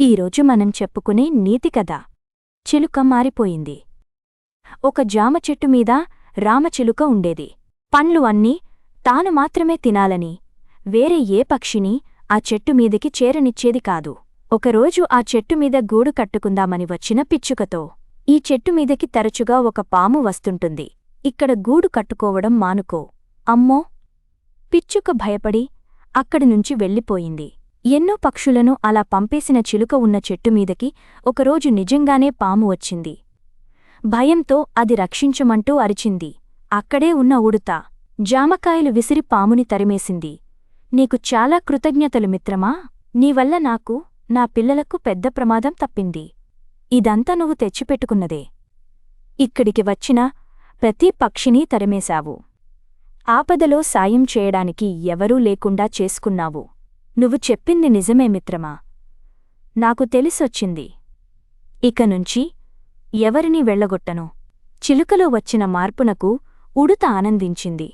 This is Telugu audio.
ఈరోజు మనం చెప్పుకునే నీతి కథ. చిలుక మారిపోయింది. ఒక జామ చెట్టు మీద రామచిలుక ఉండేది. పండ్లు అన్నీ తాను మాత్రమే తినాలని వేరే ఏ పక్షిని ఆ చెట్టు మీదికి చేరనిచ్చేది కాదు. ఒకరోజు ఆ చెట్టు మీద గూడు కట్టుకుందామని వచ్చిన పిచ్చుకతో ఈ చెట్టు మీదకి తరచుగా ఒక పాము వస్తుంటుంది. ఇక్కడ గూడు కట్టుకోవడం మానుకో. అమ్మో! పిచ్చుక భయపడి అక్కడి నుంచి వెళ్ళిపోయింది. ఎన్నో పక్షులను అలా పంపేసిన చిలుక ఉన్న చెట్టుమీదకి ఒకరోజు నిజంగానే పాము వచ్చింది. భయంతో అది రక్షించమంటూ అరిచింది. అక్కడే ఉన్న ఉడుత జామకాయలు విసిరి పాముని తరిమేసింది. నీకు చాలా కృతజ్ఞతలు మిత్రమా? నీవల్ల నాకు నా పిల్లలకు పెద్ద ప్రమాదం తప్పింది. ఇదంతా నువ్వు తెచ్చిపెట్టుకున్నదే. ఇక్కడికి వచ్చిన ప్రతి పక్షినీ తరిమేశావు. ఆపదలో సాయం చేయడానికి ఎవరూ లేకుండా చేసుకున్నావు. నువ్వు చెప్పింది నిజమే మిత్రమా? నాకు తెలిసొచ్చింది. ఇక నుంచి ఎవరినీ వెళ్ళగొట్టను? చిలుకలో వచ్చిన మార్పునకు ఉడుత ఆనందించింది.